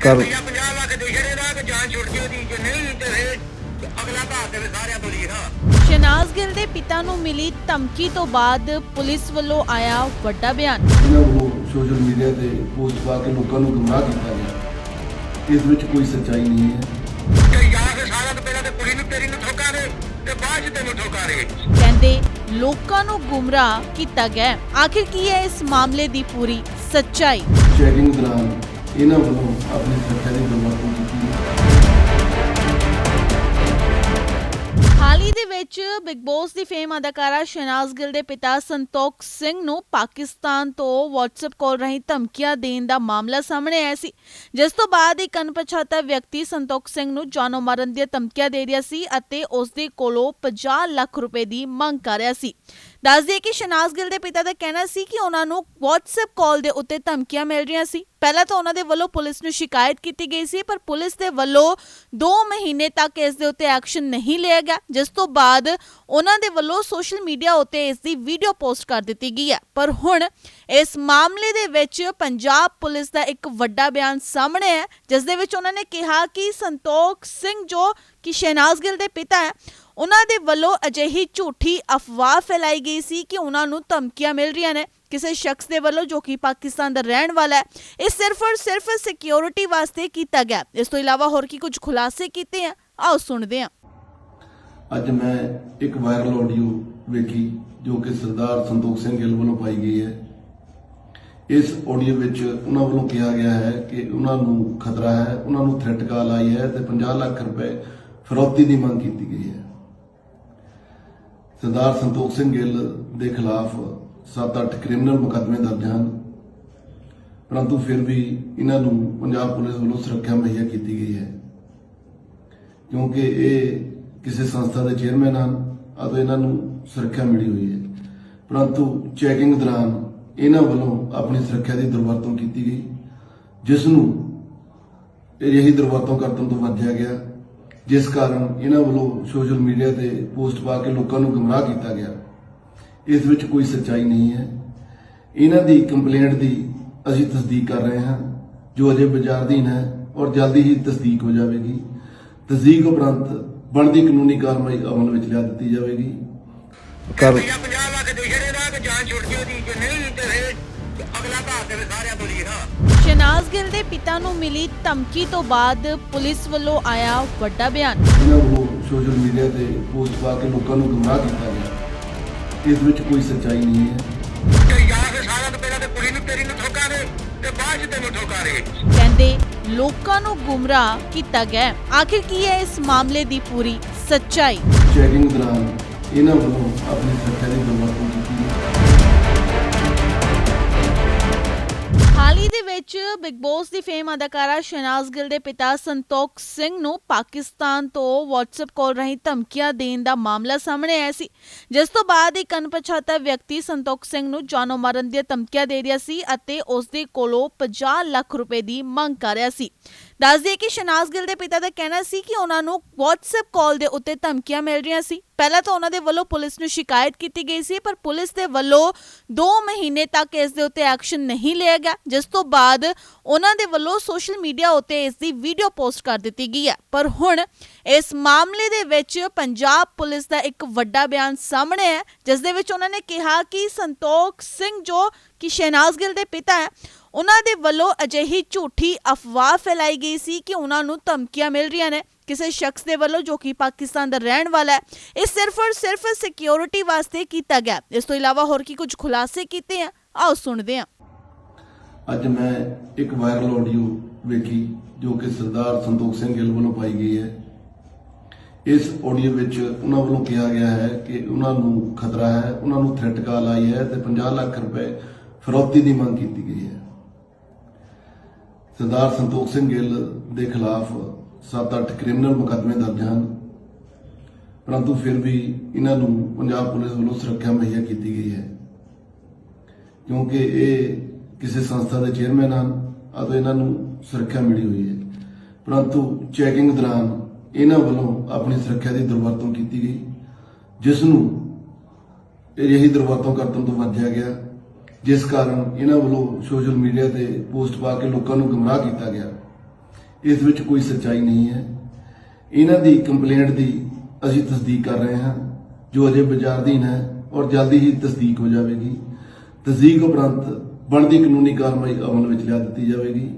ਕਰ। ਭਈਆ 50 ਲੱਖ ਦੇ ਛੜੇ ਦਾ ਕਿ ਜਾਨ ਛੁੱਟ ਜੇ ਉਹਦੀ ਜੇ ਨਹੀਂ ਤੇ ਫਿਰ ਅਗਲਾ ਭਾਗ ਤੇ ਸਾਰਿਆਂ ਤੋਂ ਲਈ ਹਾਂ ਸ਼ਨਾਜ਼ ਗਿੱਲ ਦੇ ਪਿਤਾ ਨੂੰ ਮਿਲੀ ਧਮਕੀ ਤੋਂ ਬਾਅਦ ਪੁਲਿਸ ਵੱਲੋਂ ਆਇਆ ਵੱਡਾ ਬਿਆਨ। ਇਹਨਾਂ ਸੋਸ਼ਲ ਮੀਡੀਆ ਤੇ ਪੋਸਟ ਪਾ ਕੇ ਲੋਕਾਂ ਨੂੰ ਗੁੰਮਰਾਹ ਕੀਤਾ ਗਿਆ ਇਸ ਵਿੱਚ ਕੋਈ ਸੱਚਾਈ ਨਹੀਂ ਹੈ। ਤੇ ਯਾਰ ਫਿਰ ਸਾਰਿਆਂ ਤੋਂ ਪਹਿਲਾਂ ਤੇ ਕੁੜੀ ਨੂੰ ਤੇਰੀ ਨੂੰ ਠੋਕਾ ਦੇ ਤੇ ਬਾਅਦ ਚ ਤੈਨੂੰ ਠੋਕਾ ਦੇ। ਕਹਿੰਦੇ ਲੋਕਾਂ ਨੂੰ ਗੁੰਮਰਾਹ ਕੀਤਾ ਗਿਆ ਹੈ। ਆਖਿਰ ਕੀ ਹੈ ਇਸ ਮਾਮਲੇ ਦੀ ਪੂਰੀ ਸੱਚਾਈ? ਚੈਕਿੰਗ ਦੌਰਾਨ ਇਹਨਾਂ ਵੱਲੋਂ ਆਪਣੀ ਸੁਰੱਖਿਆ ਦੀ ਦੁਰਵਰਤੋਂ ਕੀਤੀ ਹੈ ਹਾਲ ਹੀ ਦੇ ਵਿੱਚ ਬਿਗ ਬੌਸ ਦੀ ਫੇਮ ਅਦਾਕਾਰਾ ਸ਼ਨਾਜ਼ ਗਿੱਲ ਦੇ ਪਿਤਾ ਸੰਤੋਖ ਸਿੰਘ ਨੂੰ ਪਾਕਿਸਤਾਨ ਤੋਂ WhatsApp ਕਾਲ ਰਾਹੀਂ ਧਮਕੀਆਂ ਦੇਣ ਦਾ ਮਾਮਲਾ ਸਾਹਮਣੇ ਆਇਆ ਸੀ, ਜਿਸ ਤੋਂ ਬਾਅਦ ਇੱਕ ਅਣਪਛਾਤਾ ਵਿਅਕਤੀ ਸੰਤੋਖ ਸਿੰਘ ਨੂੰ ਜਾਨੋਂ ਮਾਰਨ ਦੀਆਂ ਧਮਕੀਆਂ ਦੇ ਰਿਹਾ ਸੀ ਅਤੇ ਉਸ ਦੇ ਕੋਲੋਂ 50 ਲੱਖ ਰੁਪਏ ਦੀ ਮੰਗ ਕਰ ਰਿਹਾ ਸੀ। ਦੱਸ ਦਈਏ ਕਿ ਸ਼ਨਾਜ਼ ਗਿੱਲ ਦੇ ਪਿਤਾ ਦਾ ਕਹਿਣਾ ਸੀ ਕਿ ਉਹਨਾਂ ਨੂੰ WhatsApp ਕਾਲ ਦੇ ਉੱਤੇ ਧਮਕੀਆਂ ਮਿਲ ਰਹੀਆਂ ਸੀ। ਪਹਿਲਾਂ ਤਾਂ ਉਹਨਾਂ ਦੇ ਵੱਲੋਂ ਪੁਲਿਸ ਨੂੰ ਸ਼ਿਕਾਇਤ ਕੀਤੀ ਗਈ ਸੀ, ਪਰ ਪੁਲਿਸ ਦੇ ਵੱਲੋਂ 2 ਮਹੀਨੇ ਤੱਕ ਇਸ ਦੇ ਉੱਤੇ ਐਕਸ਼ਨ ਨਹੀਂ ਲਿਆ ਗਿਆ, ਜਿਸ ਤੋਂ ਬਾਅਦ ਉਹਨਾਂ ਦੇ ਵੱਲੋਂ ਸੋਸ਼ਲ ਮੀਡੀਆ ਉੱਤੇ ਇਸ ਦੀ ਵੀਡੀਓ ਪੋਸਟ ਕਰ ਦਿੱਤੀ ਗਈ ਹੈ। ਪਰ ਹੁਣ ਇਸ ਮਾਮਲੇ ਦੇ ਵਿੱਚ ਪੰਜਾਬ ਪੁਲਿਸ ਦਾ ਇੱਕ ਵੱਡਾ ਬਿਆਨ ਸਾਹਮਣੇ ਹੈ, ਜਿਸ ਦੇ ਵਿੱਚ ਉਹਨਾਂ ਨੇ ਕਿਹਾ ਕਿ ਸੰਤੋਖ ਸਿੰਘ ਜੋ ਕਿ ਸ਼ਹਿਨਾਜ਼ ਗਿੱਲ ਦੇ ਪਿਤਾ ਹੈ, ਉਹਨਾਂ ਦੇ ਵੱਲੋਂ ਅਜਿਹੀ ਝੂਠੀ ਅਫਵਾਹ ਫੈਲਾਈ ਗਈ ਸੀ ਕਿ ਉਹਨਾਂ ਨੂੰ ਧਮਕੀਆਂ ਮਿਲ ਰਹੀਆਂ ਨੇ। ਕਿਸੇ ਸ਼ਖਸ ਦੇ ਵੱਲੋਂ ਜੋ ਕਿ ਪਾਕਿਸਤਾਨ ਦਾ ਰਹਿਣ ਵਾਲਾ ਹੈ, ਇਹ ਸਿਰਫ ਔਰ ਸਿਰਫ ਸਿਕਿਉਰਿਟੀ ਵਾਸਤੇ ਕੀਤਾ ਗਿਆ। ਇਸ ਤੋਂ ਇਲਾਵਾ ਹੋਰ ਕੀ ਕੁਝ ਖੁਲਾਸੇ ਕੀਤੇ ਆ? ਆਓ ਸੁਣਦੇ ਹਾਂ। ਅੱਜ ਮੈਂ ਇੱਕ ਵਾਇਰਲ ਆਡੀਓ ਵੇਖੀ, ਜੋ ਕਿ ਸਰਦਾਰ ਸੰਤੋਖ ਸਿੰਘ ਗਿੱਲ ਵੱਲੋਂ ਪਾਈ ਗਈ ਹੈ। ਇਸ ਆਡੀਓ ਵਿੱਚ ਉਹਨਾਂ ਵੱਲੋਂ ਕਿਹਾ ਗਿਆ ਹੈ ਕਿ ਉਹਨਾਂ ਨੂੰ ਖਤਰਾ ਹੈ, ਉਹਨਾਂ ਨੂੰ ਥ੍ਰੈਟ ਕਾਲ ਆਈ ਹੈ ਤੇ 50 ਲੱਖ ਰੁਪਏ ਫਰੋਤੀ ਦੀ ਮੰਗ ਕੀਤੀ ਗਈ ਹੈ। ਸਰਦਾਰ ਸੰਤੋਖ ਸਿੰਘ ਗਿੱਲ ਦੇ ਖਿਲਾਫ 7-8 ਕ੍ਰਿਮੀਨਲ ਮੁਕੱਦਮੇ ਦਰਜ ਹਨ। ਪਰੰਤੂ ਫਿਰ ਵੀ ਇਹਨਾਂ ਨੂੰ ਪੰਜਾਬ ਪੁਲਿਸ ਵੱਲੋਂ ਸੁਰੱਖਿਆ ਮੁਹੱਈਆ ਕੀਤੀ ਗਈ ਹੈ। ਕਿਉਂਕਿ ਇਹ ਕਿਸੇ ਸੰਸਥਾ ਦੇ ਚੇਅਰਮੈਨ ਹਨ ਅਤੇ ਇਹਨਾਂ ਨੂੰ ਸੁਰੱਖਿਆ ਮਿਲੀ ਹੋਈ ਹੈ। ਪਰੰਤੂ ਚੈਕਿੰਗ ਦੌਰਾਨ ਇਹਨਾਂ ਵੱਲੋਂ ਆਪਣੀ ਸੁਰੱਖਿਆ ਦੀ ਦੁਰਵਰਤੋਂ ਕੀਤੀ ਗਈ, ਜਿਸ ਨੂੰ ਅਜਿਹੀ ਦੁਰਵਰਤੋਂ ਕਰਨ ਤੋਂ ਵਰਜਿਆ ਗਿਆ, ਜਿਸ ਕਾਰਨ ਇਹਨਾਂ ਵੱਲੋਂ ਸੋਸ਼ਲ ਮੀਡੀਆ ਤੇ ਪੋਸਟ ਪਾ ਕੇ ਲੋਕਾਂ ਨੂੰ ਗੁੰਮਰਾਹ ਕੀਤਾ ਗਿਆ। ਇਸ ਵਿੱਚ ਕੋਈ ਸੱਚਾਈ ਨਹੀਂ ਹੈ। ਇਹਨਾਂ ਦੀ ਕੰਪਲੇਂਟ ਦੀ ਅਸੀਂ ਤਸਦੀਕ ਕਰ ਰਹੇ ਹਾਂ ਜੋ ਅਜੇ ਵਿਚਾਰਧੀਨ ਹੈ ਔਰ ਜਲਦੀ ਹੀ ਤਸਦੀਕ ਹੋ ਜਾਵੇਗੀ। ਤਸਦੀਕ ਉਪਰੰਤ ਬਣਦੀ ਕਾਨੂੰਨੀ ਕਾਰਵਾਈ ਅਮਲ ਵਿੱਚ ਲਿਆ ਦਿੱਤੀ ਜਾਵੇਗੀ। ਕਰ ਭਈਆ 50 ਲੱਖ ਦੇ ਛੜੇ ਦਾ ਕਿ ਜਾਨ ਛੁੱਟ ਜੇ ਉਹਦੀ ਜੇ ਨਹੀਂ ਤੇ ਫਿਰ ਅਗਲਾ ਭਾਗ ਤੇ ਸਾਰਿਆਂ ਤੋਂ ਲਈ ਹਾਂ। ਸ਼ਨਾਜ਼ ਗਿੱਲ ਦੇ ਪਿਤਾ ਨੂੰ ਮਿਲੀ ਧਮਕੀ ਤੋਂ ਬਾਅਦ ਪੁਲਿਸ ਵੱਲੋਂ ਆਇਆ ਵੱਡਾ ਬਿਆਨ। ਸੋਸ਼ਲ ਮੀਡੀਆ ਤੇ ਪੋਸਟ ਪਾ ਕੇ ਲੋਕਾਂ ਨੂੰ ਗੁੰਮਰਾਹ ਕੀਤਾ ਗਿਆ। ਇਸ ਵਿੱਚ ਕੋਈ ਸੱਚਾਈ ਨਹੀਂ ਹੈ। ਤੇ ਯਾਰ ਫਿਰ ਸਾਰਿਆਂ ਤੋਂ ਪਹਿਲਾਂ ਤੇ ਕੁੜੀ ਨੂੰ ਤੇਰੀ ਨੂੰ ਠੋਕਾ ਦੇ ਤੇ ਬਾਅਦ ਚ ਤੈਨੂੰ ਠੋਕਾ ਦੇ। ਕਹਿੰਦੇ ਲੋਕਾਂ ਨੂੰ ਗੁੰਮਰਾਹ ਕੀਤਾ ਗਿਆ ਹੈ। ਆਖਿਰ ਕੀ ਹੈ ਇਸ ਮਾਮਲੇ ਦੀ ਪੂਰੀ ਸੱਚਾਈ? ਚੈਕਿੰਗ ਦੌਰਾਨ ਇਹਨਾਂ ਵੱਲੋਂ ਆਪਣੀ ਸੁਰੱਖਿਆ ਦੀ ਦੁਰਵਰਤੋਂ ਕੀਤੀ ਹਾਲ ਹੀ ਦੇ ਵਿੱਚ ਬਿਗ ਬੌਸ ਦੀ ਫੇਮ ਅਦਾਕਾਰਾ ਸ਼ਨਾਜ਼ ਗਿੱਲ ਦੇ ਪਿਤਾ ਸੰਤੋਖ ਸਿੰਘ ਨੂੰ ਪਾਕਿਸਤਾਨ ਤੋਂ WhatsApp ਕਾਲ ਰਾਹੀਂ ਧਮਕੀਆਂ ਦੇਣ ਦਾ ਮਾਮਲਾ ਸਾਹਮਣੇ ਆਇਆ ਸੀ। ਜਿਸ ਤੋਂ ਬਾਅਦ ਇੱਕ ਅਣਪਛਾਤਾ ਵਿਅਕਤੀ ਸੰਤੋਖ ਸਿੰਘ ਨੂੰ ਜਾਨੋਂ ਮਾਰਨ ਦੀਆਂ ਧਮਕੀਆਂ ਦੇ ਰਿਹਾ ਸੀ ਅਤੇ ਉਸ ਦੇ ਕੋਲੋਂ 50 ਲੱਖ ਰੁਪਏ ਦੀ ਮੰਗ ਕਰ ਰਿਹਾ ਸੀ। ਦੱਸ ਦਈਏ ਕਿ ਸ਼ਨਾਜ਼ ਗਿੱਲ ਦੇ ਪਿਤਾ ਦਾ ਕਹਿਣਾ ਸੀ ਕਿ ਉਹਨਾਂ ਨੂੰ WhatsApp ਕਾਲ ਦੇ ਉੱਤੇ ਧਮਕੀਆਂ ਮਿਲ ਰਹੀਆਂ ਸੀ। ਪਹਿਲਾਂ ਤਾਂ ਉਹਨਾਂ ਦੇ ਵੱਲੋਂ ਪੁਲਿਸ ਨੂੰ ਸ਼ਿਕਾਇਤ ਕੀਤੀ ਗਈ ਸੀ, ਪਰ ਪੁਲਿਸ ਦੇ ਵੱਲੋਂ 2 ਮਹੀਨੇ ਤੱਕ ਇਸ ਦੇ ਉੱਤੇ ਐਕਸ਼ਨ ਨਹੀਂ ਲਿਆ ਗਿਆ, ਜਿਸ ਤੋਂ ਬਾਅਦ ਉਹਨਾਂ ਦੇ ਵੱਲੋਂ ਸੋਸ਼ਲ ਮੀਡੀਆ ਉੱਤੇ ਇਸ ਦੀ ਵੀਡੀਓ ਪੋਸਟ ਕਰ ਦਿੱਤੀ ਗਈ ਹੈ। ਪਰ ਹੁਣ ਇਸ ਮਾਮਲੇ ਦੇ ਵਿੱਚ ਪੰਜਾਬ ਪੁਲਿਸ ਦਾ ਇੱਕ ਵੱਡਾ ਬਿਆਨ ਸਾਹਮਣੇ ਹੈ ਜਿਸ ਦੇ ਵਿੱਚ ਉਹਨਾਂ ਨੇ ਕਿਹਾ ਕਿ ਸੰਤੋਖ ਸਿੰਘ ਜੋ ਕਿ ਸ਼ਹਿਨਾਜ਼ ਗਿੱਲ ਦੇ ਪਿਤਾ ਹੈ ਉਹਨਾਂ ਦੇ ਵੱਲੋਂ ਅਜਿਹੀ ਝੂਠੀ ਅਫਵਾਹ ਫੈਲਾਈ ਗਈ ਸੀ ਕਿ ਉਹਨਾਂ ਨੂੰ ਧਮਕੀਆਂ ਮਿਲ ਰਹੀਆਂ ਨੇ। ਕਿਸੇ ਸ਼ਖਸ ਦੇ ਵੱਲੋਂ ਜੋ ਕਿ ਪਾਕਿਸਤਾਨ ਦਾ ਰਹਿਣ ਵਾਲਾ ਹੈ, ਇਹ ਸਿਰਫ ਔਰ ਸਿਰਫ ਸਿਕਿਉਰਿਟੀ ਵਾਸਤੇ ਕੀਤਾ ਗਿਆ। ਇਸ ਤੋਂ ਇਲਾਵਾ ਹੋਰ ਕੀ ਕੁਝ ਖੁਲਾਸੇ ਕੀਤੇ ਆ? ਆਓ ਸੁਣਦੇ ਹਾਂ। ਅੱਜ ਮੈਂ ਇੱਕ ਵਾਇਰਲ ਆਡੀਓ ਵੇਖੀ, ਜੋ ਕਿ ਸਰਦਾਰ ਸੰਤੋਖ ਸਿੰਘ ਗਿੱਲ ਵੱਲੋਂ ਪਾਈ ਗਈ ਹੈ। ਇਸ ਆਡੀਓ ਵਿੱਚ ਉਹਨਾਂ ਵੱਲੋਂ ਕਿਹਾ ਗਿਆ ਹੈ ਕਿ ਉਹਨਾਂ ਨੂੰ ਖਤਰਾ ਹੈ, ਉਹਨਾਂ ਨੂੰ ਥ੍ਰੈਟ ਕਾਲ ਆਈ ਹੈ ਤੇ 50 ਲੱਖ ਰੁਪਏ ਫਰੋਤੀ ਦੀ ਮੰਗ ਕੀਤੀ ਗਈ ਹੈ। ਸਰਦਾਰ ਸੰਤੋਖ ਸਿੰਘ ਗਿੱਲ ਦੇ ਖਿਲਾਫ 7-8 ਕ੍ਰਿਮੀਨਲ ਮੁਕੱਦਮੇ ਦਰਜ ਹਨ। ਪਰੰਤੂ ਫਿਰ ਵੀ ਇਹਨਾਂ ਨੂੰ ਪੰਜਾਬ ਪੁਲਿਸ ਵੱਲੋਂ ਸੁਰੱਖਿਆ ਮੁਹੱਈਆ ਕੀਤੀ ਗਈ ਹੈ। ਕਿਉਂਕਿ ਇਹ ਕਿਸੇ ਸੰਸਥਾ ਦੇ ਚੇਅਰਮੈਨ ਹਨ ਅਤੇ ਇਹਨਾਂ ਨੂੰ ਸੁਰੱਖਿਆ ਮਿਲੀ ਹੋਈ ਹੈ। ਪਰੰਤੂ ਚੈਕਿੰਗ ਦੌਰਾਨ ਇਹਨਾਂ ਵੱਲੋਂ ਆਪਣੀ ਸੁਰੱਖਿਆ ਦੀ ਦੁਰਵਰਤੋਂ ਕੀਤੀ ਗਈ, ਜਿਸ ਨੂੰ ਅਜਿਹੀ ਦੁਰਵਰਤੋਂ ਕਰਨ ਤੋਂ ਵਰਜਿਆ ਗਿਆ। ਜਿਸ ਕਾਰਨ ਇਹਨਾਂ ਵੱਲੋਂ ਸੋਸ਼ਲ ਮੀਡੀਆ ਤੇ ਪੋਸਟ ਪਾ ਕੇ ਲੋਕਾਂ ਨੂੰ ਗੁੰਮਰਾਹ ਕੀਤਾ ਗਿਆ। ਇਸ ਵਿੱਚ ਕੋਈ ਸੱਚਾਈ ਨਹੀਂ ਹੈ। ਇਹਨਾਂ ਦੀ ਕੰਪਲੇਂਟ ਦੀ ਅਸੀਂ ਤਸਦੀਕ ਕਰ ਰਹੇ ਹਾਂ, ਜੋ ਅਜੇ ਵਿਚਾਰਧੀਨ ਹੈ ਔਰ ਜਲਦੀ ਹੀ ਤਸਦੀਕ ਹੋ ਜਾਵੇਗੀ। ਤਸਦੀਕ ਉਪਰੰਤ ਬਣਦੀ ਕਾਨੂੰਨੀ ਕਾਰਵਾਈ ਅਮਲ ਵਿੱਚ ਲਿਆ ਦਿੱਤੀ ਜਾਵੇਗੀ।